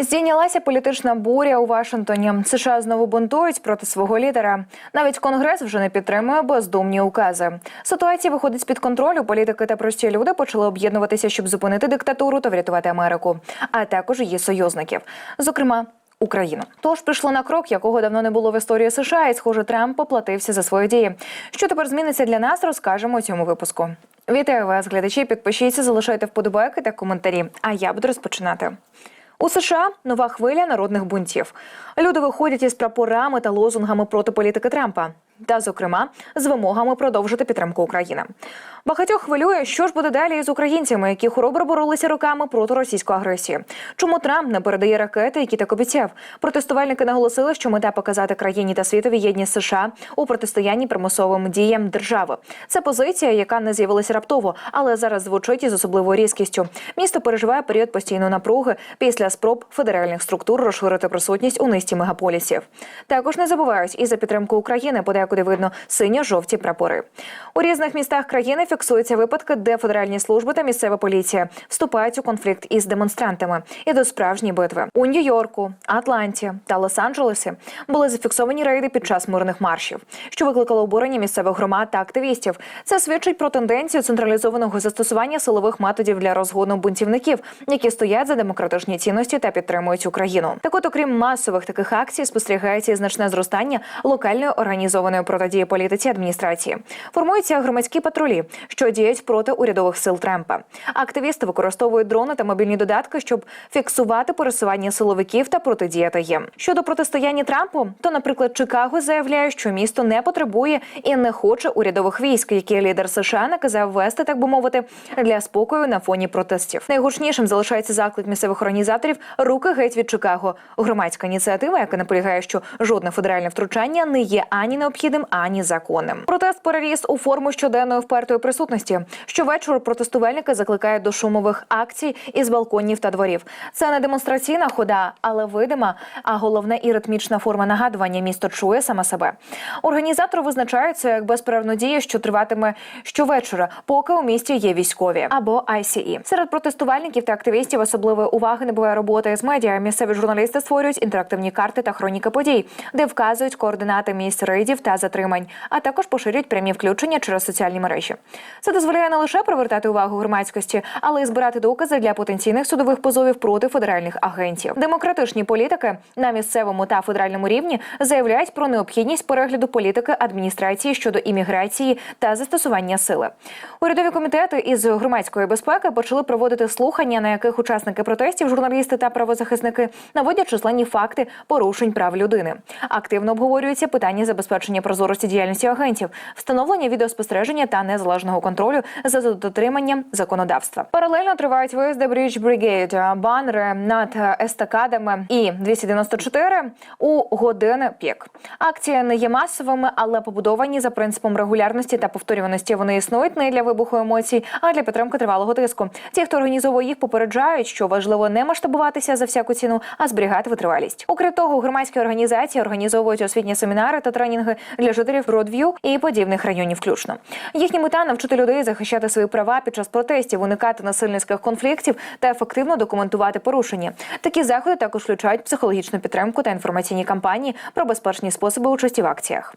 Здійнялася політична буря у Вашингтоні. США знову бунтують проти свого лідера. Навіть конгрес вже не підтримує бездумні укази. Ситуація виходить з під контролю. Політики та прості люди почали об'єднуватися, щоб зупинити диктатуру та врятувати Америку, а також її союзників, зокрема. Україну тож прийшло на крок, якого давно не було в історії США, і схоже, Трамп поплатився за свої дії. Що тепер зміниться для нас, розкажемо у цьому випуску. Вітаю вас, глядачі. Підпишіться, залишайте вподобайки та коментарі. А я буду розпочинати. У США нова хвиля народних бунтів. Люди виходять із прапорами та лозунгами проти політики Трампа, та, зокрема, з вимогами продовжити підтримку України. Багатьох хвилює, що ж буде далі із українцями, які хоробро боролися роками проти російської агресії. Чому Трамп не передає ракети, які так обіцяв? Протестувальники наголосили, що мета показати країні та світові єдність США у протистоянні примусовим діям держави. Це позиція, яка не з'явилася раптово, але зараз звучить із особливою різкістю. Місто переживає період постійної напруги після спроб федеральних структур розширити присутність у низці мегаполісів. Також не забувають і за підтримку України, подекуди видно синьо-жовті прапори. У різних містах країни фіксуються випадки, де федеральні служби та місцева поліція вступають у конфлікт із демонстрантами і до справжньої битви у Нью-Йорку, Атланті та Лос-Анджелесі були зафіксовані рейди під час мирних маршів, що викликало обурення місцевих громад та активістів. Це свідчить про тенденцію централізованого застосування силових методів для розгону бунтівників, які стоять за демократичні цінності та підтримують Україну. Так, от, окрім масових таких акцій, спостерігається і значне зростання локальної організованої протидії політиці адміністрації. Формуються громадські патрулі, що діють проти урядових сил Трампа. Активісти використовують дрони та мобільні додатки, щоб фіксувати пересування силовиків та протидіяти їм. Щодо протистояння Трампу, то, наприклад, Чикаго заявляє, що місто не потребує і не хоче урядових військ, які лідер США наказав вести, так би мовити, для спокою на фоні протестів. Найгучнішим залишається заклик місцевих організаторів руки геть від Чикаго. Громадська ініціатива, яка наполягає, що жодне федеральне втручання не є ані необхідним, ані законним. Протест переріс у форму щоденної впертої присутності. Щовечора протестувальники закликають до шумових акцій із балконів та дворів. Це не демонстраційна хода, але видима, а головне і ритмічна форма нагадування. Місто чує саме себе. Організатори визначають це як безперервну дію, що триватиме щовечора, поки у місті є військові або ICE. Серед протестувальників та активістів особливої уваги не буває роботи з медіа. Місцеві журналісти створюють інтерактивні карти та хроніки подій, де вказують координати місць рейдів та затримань, а також поширюють прямі включення через соціальні мережі. Це дозволяє не лише привертати увагу громадськості, але й збирати докази для потенційних судових позовів проти федеральних агентів. Демократичні політики на місцевому та федеральному рівні заявляють про необхідність перегляду політики адміністрації щодо імміграції та застосування сили. Урядові комітети із громадської безпеки почали проводити слухання, на яких учасники протестів, журналісти та правозахисники наводять численні факти порушень прав людини. Активно обговорюються питання забезпечення прозорості діяльності агентів, встановлення відеоспостереження та незалежного контролю за дотриманням законодавства. Паралельно тривають виїзди Bridge Brigade, банери над естакадами і 294 у години пік. Акції не є масовими, але побудовані за принципом регулярності та повторюваності. Вони існують не для вибуху емоцій, а для підтримки тривалого тиску. Ті, хто організовує їх, попереджають, що важливо не масштабуватися за всяку ціну, а зберігати витривалість. Окрім того, громадські організації організовують освітні семінари та тренінги для жителів Бродв'ю і подібних районів, включно. Їхня мета навчити людей захищати свої права під час протестів, уникати насильницьких конфліктів та ефективно документувати порушення. Такі заходи також включають психологічну підтримку та інформаційні кампанії про безпечні способи участі в акціях.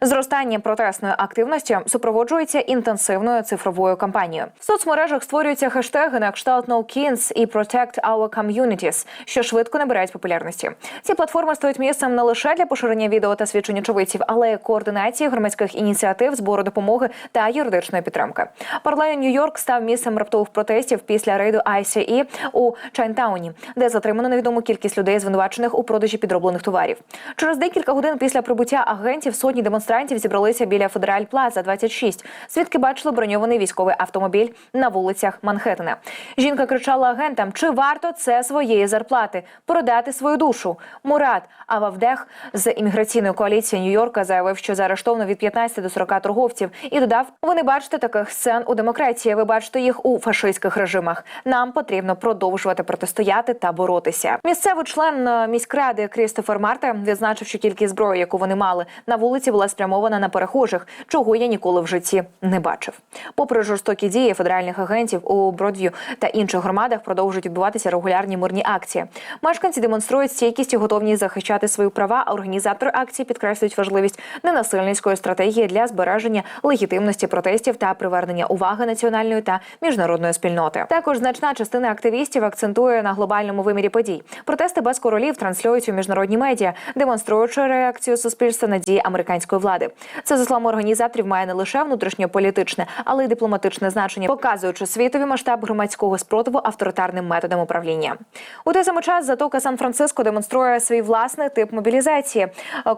Зростання протестної активності супроводжується інтенсивною цифровою кампанією. В соцмережах створюються хештеги на кшталт «No Kings» і «Protect Our Communities», що швидко набирають популярності. Ці платформи стають місцем не лише для поширення відео та свідчень очевидців, але й координації громадських ініціатив, збору допомоги та юридичної підтримки. Паралельно Нью-Йорк став місцем раптових протестів після рейду ICE у Чайнтауні, де затримано невідому кількість людей, звинувачених у продажі підроблених товарів. Через декілька годин після прибуття агентів сотні демонстрантів зібралися біля Федераль Плаза 26. Свідки бачили броньований військовий автомобіль на вулицях Манхеттена. Жінка кричала агентам: чи варто це своєї зарплати продати свою душу? Мурат Ававдех з імміграційної коаліції Нью-Йорка заявив, заявив, що заарештовано від 15 до 40 торговців, і додав: ви не бачите таких сцен у демократії. Ви бачите їх у фашистських режимах. Нам потрібно продовжувати протистояти та боротися. Місцевий член е, міськради Крістофер Марте відзначив, що кількість зброї, яку вони мали на вулиці, була спрямована на перехожих, чого я ніколи в житті не бачив. Попри жорстокі дії федеральних агентів у Бродв'ю та інших громадах продовжують відбуватися регулярні мирні акції. Мешканці демонструють стійкість і готовність захищати свої права. А організатори акції підкреслюють важливість ненасильницької стратегії для збереження легітимності протестів та привернення уваги національної та міжнародної спільноти. Також значна частина активістів акцентує на глобальному вимірі подій. Протести без королів транслюють у міжнародні медіа, демонструючи реакцію суспільства на дії американської влади. Це за словами організаторів має не лише внутрішньополітичне, але й дипломатичне значення, показуючи світовий масштаб громадського спротиву авторитарним методом управління. У той самий час затока Сан-Франциско демонструє свій власний тип мобілізації.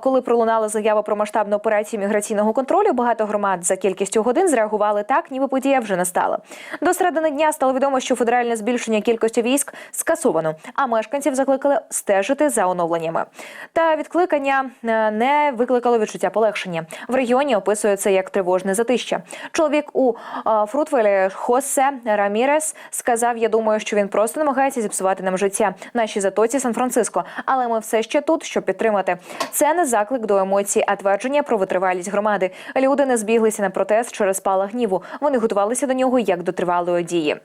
Коли пролунала заява про масштабну операцію міграційного контролю, багато громад за кількістю годин зреагували так, ніби подія вже настала. До середини дня стало відомо, що федеральне збільшення кількості військ скасовано, а мешканців закликали стежити за оновленнями. Та відкликання е, не викликало відчуття полегшення. В регіоні описує це як тривожне затища. Чоловік у е, Фрутвелі Хосе Рамірес сказав: Я думаю, що він просто намагається зіпсувати нам життя нашій затоці Сан-Франциско. Але ми все ще тут, щоб підтримати. Це не заклик до емоцій, а твердження про витривалість громади. Люди не збіглися на протест через спалах гніву. Вони готувалися до нього як до тривалої дії.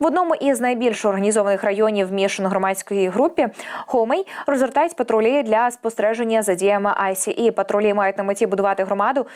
В одному із найбільш організованих районів мішано громадської групі Хомей розгортають патрулі для спостереження за діями ICE. Патрулі мають на меті будувати громаду,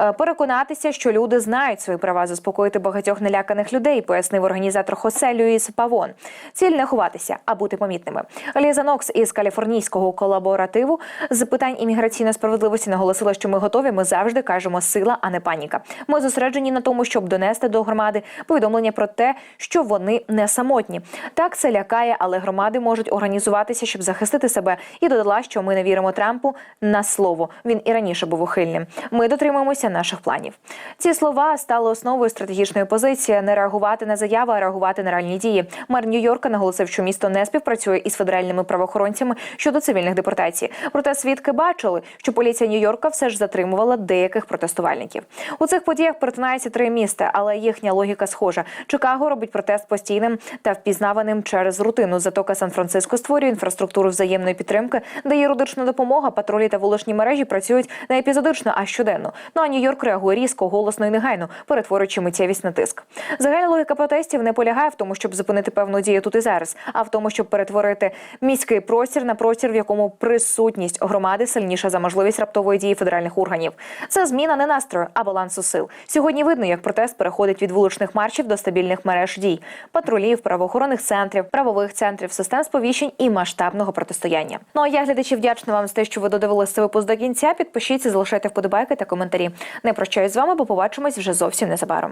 е, переконатися, що люди знають свої права, заспокоїти багатьох наляканих людей, пояснив організатор Хосе Люїс Павон. Ціль не ховатися, а бути помітними. Ліза Нокс із каліфорнійського колаборативу з питань імміграційної справедливості наголосила, що ми готові. Ми завжди кажемо сила, а не паніка. Ми зосереджені на тому, щоб донести до громади повідомлення про те, що вони не самотні. Так це лякає, але громади можуть організуватися, щоб захистити себе. І додала, що ми не віримо Трампу на слово. Він і раніше був ухильним. Ми дотримуємося наших планів. Ці слова стали основою стратегічної позиції не реагувати на заяви, а реагувати на реальні дії. Мер Нью-Йорка наголосив, що місто не співпрацює із федеральними правоохоронцями щодо цивільних депортацій. Проте свідки бачили, що поліція Нью-Йорка все ж затримувала деяких протестувальників. У цих подіях перетинаються три міста, але їхня логіка схожа. Чикаго робить протест постійним та впізнаваним через рутину. Затока Сан-Франциско створює інфраструктуру взаємної підтримки, де юридична допомога, патрулі та вуличні мережі працюють не епізодично, а щоденно. Ну а Нью-Йорк реагує різко, голосно і негайно, перетворюючи миттєвість на тиск. Загальна логіка протестів не полягає в тому, щоб зупинити певну дію тут і зараз, а в тому, щоб перетворити міський простір на простір, в якому присутність громади сильніша за можливість раптової дії федеральних органів. Це зміна не настрою, а балансу сил. Сьогодні видно, як протест переходить від вуличних маршів до стабільних мереж дій, патрулів, правоохоронних центрів, правових центрів, систем сповіщень і масштабного протистояння. Ну а я глядачі вдячна вам за те, що ви додивилися цей випуск до кінця. Підпишіться, залишайте вподобайки та коментарі. Не прощаюсь з вами, бо побачимось вже зовсім незабаром.